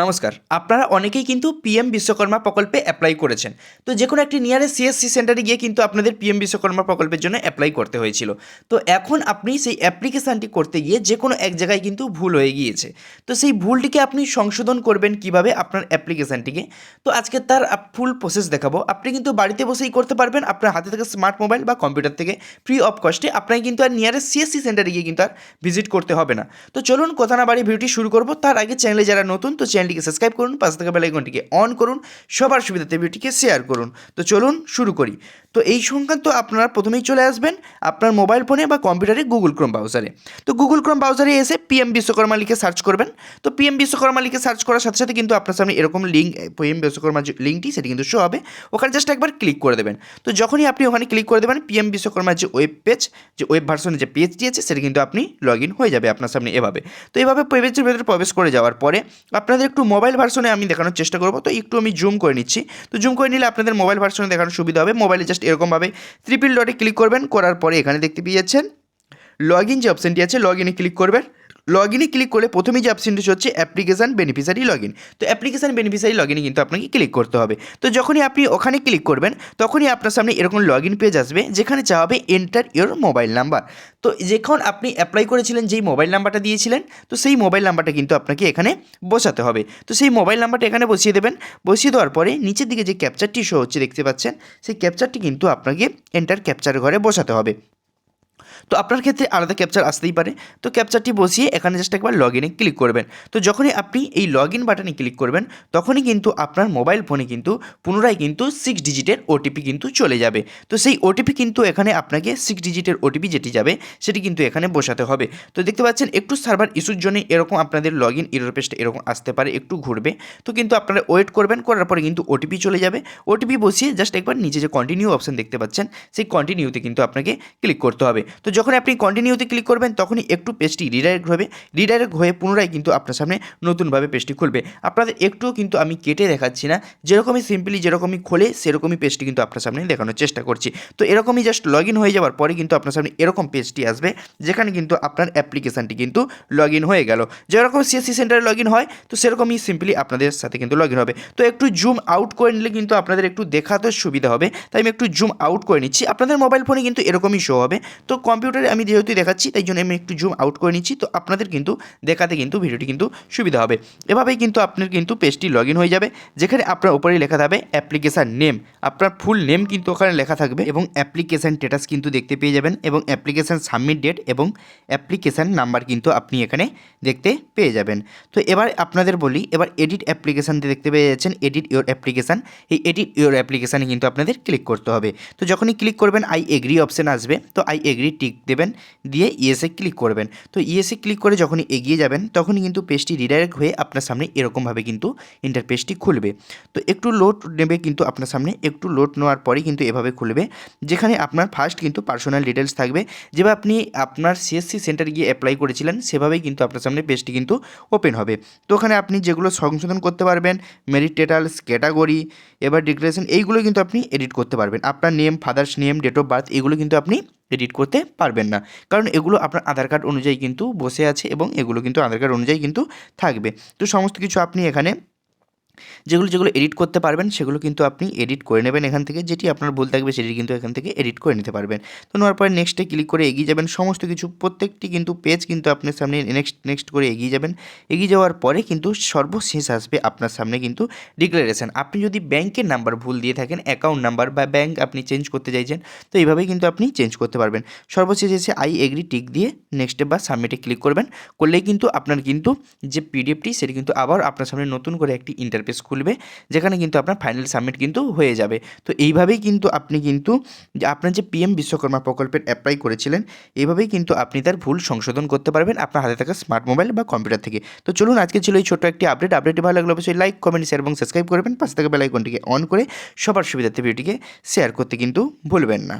নমস্কার। আপনারা অনেকেই কিন্তু পিএম বিশ্বকর্মা প্রকল্পে অ্যাপ্লাই করেছেন। তো যে কোনো একটি নিয়ারেস্ট সিএসসি সেন্টারে গিয়ে কিন্তু আপনাদের পিএম বিশ্বকর্মা প্রকল্পের জন্য অ্যাপ্লাই করতে হয়েছিল। তো এখন আপনি সেই অ্যাপ্লিকেশানটি করতে গিয়ে যে কোনো এক জায়গায় কিন্তু ভুল হয়ে গিয়েছে। তো সেই ভুলটিকে আপনি সংশোধন করবেন কীভাবে আপনার অ্যাপ্লিকেশানটিকে তো আজকে তার ফুল প্রসেস দেখাবো। আপনি কিন্তু বাড়িতে বসেই করতে পারবেন। আপনার হাতে থেকে স্মার্ট মোবাইল বা কম্পিউটার থেকে ফ্রি অফ কস্টে আপনাকে কিন্তু আর নিয়ারেস্ট সিএসসি সেন্টারে গিয়ে কিন্তু আর ভিজিট করতে হবে না। তো চলুন কথা না বাড়ি ভিডিওটি শুরু করব। তার আগে চ্যানেলে যারা নতুন, তো চ্যানেলটিকে সাবস্ক্রাইব করুন, পাশে থাকা বেলাইকনটিকে অন করুন, সবার সুবিধাতে ভিডিওটিকে শেয়ার করুন। তো চলুন শুরু করি। তো এই সংক্রান্ত আপনারা প্রথমেই চলে আসবেন আপনার মোবাইল ফোনে বা কম্পিউটারে গুগল ক্রোম ব্রাউজারে তো গুগল ক্রোম ব্রাউজারে এসে পিএম বিশ্বকর্মা লিখে সার্চ করবেন। তো পিএম বিশ্বকর্মা লিখে সার্চ করার সাথে সাথে কিন্তু আপনার সামনে এরকম লিঙ্ক পিএম বিশ্বকর্মা যে লিঙ্কটি সেটি কিন্তু শো হবে। ওখানে জাস্ট একবার ক্লিক করে দেবেন। তো যখনই আপনি ওখানে ক্লিক করে দেবেন পিএম বিশ্বকর্মার যে ওয়েব পেজ যে ওয়েব ভার্সনের যে পেজ দিয়েছে, সেটি কিন্তু আপনি লগ ইন হয়ে যাবে আপনার সামনে এভাবে। তো এভাবে পেজের ভেতরে প্রবেশ করে যাওয়ার পরে আপনাদের একটু মোবাইল ভার্সনে আমি দেখানোর চেষ্টা করব। তো একটু আমি জুম করে নিচ্ছি। তো জুম করে নিলে আপনাদের মোবাইল ভার্সনে দেখানোর সুবিধা হবে। মোবাইলে জাস্ট এরকমভাবে ত্রিপিল ডটে ক্লিক করবেন, করার পরে এখানে দেখতে পেয়ে যাচ্ছেন লগ ইন যে অপশানটি আছে লগ ইনে ক্লিক করবেন। লগ ইনে ক্লিক করলে প্রথমেই যে অপশানটি হচ্ছে অ্যাপ্লিকেশান বেনিফিশিয়ারি লগ ইন তো অ্যাপ্লিকেশান বেনিফিশিয়ারি লগ ইনে কিন্তু আপনাকে ক্লিক করতে হবে। তো যখনই আপনি ওখানে ক্লিক করবেন, তখনই আপনার সামনে এরকম লগ ইন পেজ আসবে, যেখানে চাওয়া হবে এন্টার ইওর মোবাইল নাম্বার তো যখন আপনি অ্যাপ্লাই করেছিলেন, যেই মোবাইল নাম্বারটা দিয়েছিলেন, তো সেই মোবাইল নাম্বারটা কিন্তু আপনাকে এখানে বসাতে হবে। তো সেই মোবাইল নাম্বারটা এখানে বসিয়ে দেবেন। বসিয়ে দেওয়ার পরে নিচের দিকে যে ক্যাপচারটি শো হচ্ছে দেখতে পাচ্ছেন, সেই ক্যাপচারটি কিন্তু আপনাকে এন্টার ক্যাপচার ঘরে বসাতে হবে। তো আপনার ক্ষেত্রে আলাদা ক্যাপচার আসতেই পারে। তো ক্যাপচারটি বসিয়ে এখানে জাস্ট একবার লগ ইনে ক্লিক করবেন। তো যখনই আপনি এই লগ ইন বাটনে ক্লিক করবেন, তখনই কিন্তু আপনার মোবাইল ফোনে কিন্তু পুনরায় কিন্তু সিক্স ডিজিটের ওটিপি কিন্তু চলে যাবে। তো সেই ওটিপি কিন্তু এখানে আপনাকে সিক্স ডিজিটের ওটিপি যেটি যাবে, সেটি কিন্তু এখানে বসাতে হবে। তো দেখতে পাচ্ছেন একটু সার্ভার ইস্যুর জন্য এরকম আপনাদের লগ ইন ইরোর পেজটা এরকম আসতে পারে, একটু ঘুরবে। তো কিন্তু আপনারা ওয়েট করবেন, করার পরে কিন্তু ওটিপি চলে যাবে। ওটিপি বসিয়ে জাস্ট একবার নিচে যে কন্টিনিউ অপশন দেখতে পাচ্ছেন, সেই কন্টিনিউতে কিন্তু আপনাকে ক্লিক করতে হবে। তো যখন আপনি কন্টিনিউতে ক্লিক করবেন, তখনই একটু পেজটি রিডাইরেক্ট হবে। রিডাইরেক্ট হয়ে পুনরায় কিন্তু আপনার সামনে নতুনভাবে পেজটি খুলবে। আপনাদের একটুও কিন্তু আমি কেটে দেখাচ্ছি না। যেরকমই সিম্পলি যেরকমই খোলে, সেরকমই পেজটি কিন্তু আপনার সামনে দেখানোর চেষ্টা করছি। তো এরকমই জাস্ট লগ হয়ে যাওয়ার পরে কিন্তু আপনার সামনে এরকম পেজটি আসবে, যেখানে কিন্তু আপনার অ্যাপ্লিকেশানটি কিন্তু লগ হয়ে গেল। যেরকম সিএসসি সেন্টারে লগ হয়, তো সেরকমই সিম্পলি আপনাদের সাথে কিন্তু লগ হবে। তো একটু জুম আউট করে নিলে কিন্তু আপনাদের একটু দেখাতে সুবিধা হবে। তাই আমি একটু জুম আউট করে নিচ্ছি। আপনাদের মোবাইল ফোনে কিন্তু এরকমই শো হবে। তো কম্পিউটারে আমি যেহেতু দেখাচ্ছি, তাই জন্য আমি একটু জুম আউট করে নিচ্ছি। তো আপনাদের কিন্তু দেখাতে কিন্তু ভিডিওটি কিন্তু সুবিধা হবে। এভাবেই কিন্তু আপনার কিন্তু পেজটি লগ হয়ে যাবে, যেখানে আপনার উপরে লেখা থাকবে অ্যাপ্লিকেশান নেম আপনার ফুল নেম কিন্তু ওখানে লেখা থাকবে এবং অ্যাপ্লিকেশান স্ট্যাটাস কিন্তু দেখতে পেয়ে যাবেন এবং অ্যাপ্লিকেশান সাবমিট ডেট এবং অ্যাপ্লিকেশান নাম্বার কিন্তু আপনি এখানে দেখতে পেয়ে যাবেন। তো এবার আপনাদের বলি, এবার এডিট অ্যাপ্লিকেশান দেখতে পেয়ে যাচ্ছেন। এডিট ইওর অ্যাপ্লিকেশান এই এডিট ইওর অ্যাপ্লিকেশানে কিন্তু আপনাদের ক্লিক করতে হবে। তো যখনই ক্লিক করবেন আই এগ্রি অপশান আসবে। তো আই এগ্রি টিক দেবেন, দিয়ে ইএসএ ক্লিক করবেন। তো ইএসএ ক্লিক করে যখনই এগিয়ে যাবেন, তখনই কিন্তু পেজটি রিডাইরেক্ট হয়ে আপনার সামনে এরকমভাবে কিন্তু ইন্টারপেজটি খুলবে। তো একটু লোড নেবে কিন্তু আপনার সামনে, একটু লোড নেওয়ার পরে কিন্তু এভাবে খুলবে, যেখানে আপনার ফার্স্ট কিন্তু পার্সোনাল ডিটেলস থাকবে। যেভাবে আপনি আপনার সিএসসি সেন্টারে গিয়ে অ্যাপ্লাই করেছিলেন, সেভাবেই কিন্তু আপনার সামনে পেজটি কিন্তু ওপেন হবে। তো ওখানে আপনি যেগুলো সংশোধন করতে পারবেন মেরিট টেটালস ক্যাটাগরি এবার ডিক্লারেশন এইগুলো কিন্তু আপনি এডিট করতে পারবেন। আপনার name father's name date of birth এগুলো কিন্তু আপনি এডিট করতে পারবেন না। কারণ এগুলো আপনার আধার কার্ড অনুযায়ী কিন্তু বসে আছে এবং এগুলো কিন্তু আধার কার্ড অনুযায়ী কিন্তু থাকবে। তো সমস্ত কিছু আপনি এখানে যেগুলো যেগুলো এডিট করতে পারবেন, সেগুলো কিন্তু আপনি এডিট করে নেবেন এখান থেকে। যেটি আপনার ভুল থাকবে, সেটি কিন্তু এখান থেকে এডিট করে নিতে পারবেন। তো নেওয়ার পরে নেক্সটে ক্লিক করে এগিয়ে যাবেন। সমস্ত কিছু, প্রত্যেকটি কিন্তু পেজ কিন্তু আপনার সামনে নেক্সট নেক্সট করে এগিয়ে যাবেন। এগিয়ে যাওয়ার পরে কিন্তু সর্বশেষ আসবে আপনার সামনে কিন্তু ডিক্লারেশন আপনি যদি ব্যাংকের নাম্বার ভুল দিয়ে থাকেন অ্যাকাউন্ট নাম্বার বা ব্যাংক আপনি চেঞ্জ করতে চাইছেন, তো এইভাবেই কিন্তু আপনি চেঞ্জ করতে পারবেন। সর্বশেষ এসে আই এগ্রি টিক দিয়ে নেক্সটে বা সাবমিটে ক্লিক করবেন। করলেই কিন্তু আপনার কিন্তু যে পিডিএফটি সেটি কিন্তু আবার আপনার সামনে নতুন করে একটি ইন্টারপেস খুলবে, যেখানে কিন্তু আপনার ফাইনাল সাবমিট কিন্তু হয়ে যাবে। তো এইভাবেই কিন্তু আপনি কিন্তু আপনার যে পিএম বিশ্বকর্মা প্রকল্পের অ্যাপ্লাই করেছিলেন, এইভাবেই কিন্তু আপনি তার ভুল সংশোধন করতে পারবেন আপনার হাতে থাকা স্মার্ট মোবাইল বা কম্পিউটার থেকে। তো চলুন, আজকে ছিল এই ছোট্ট একটি আপডেট আপডেটটি ভালো লাগলে অবশ্যই লাইক কমেন্ট শেয়ার এবং সাবস্ক্রাইব করবেন। পাশে থাকা বেলাইকনটিকে অন করে সবার সুবিধার্থে ভিডিওটিকে শেয়ার করতে কিন্তু ভুলবেন না।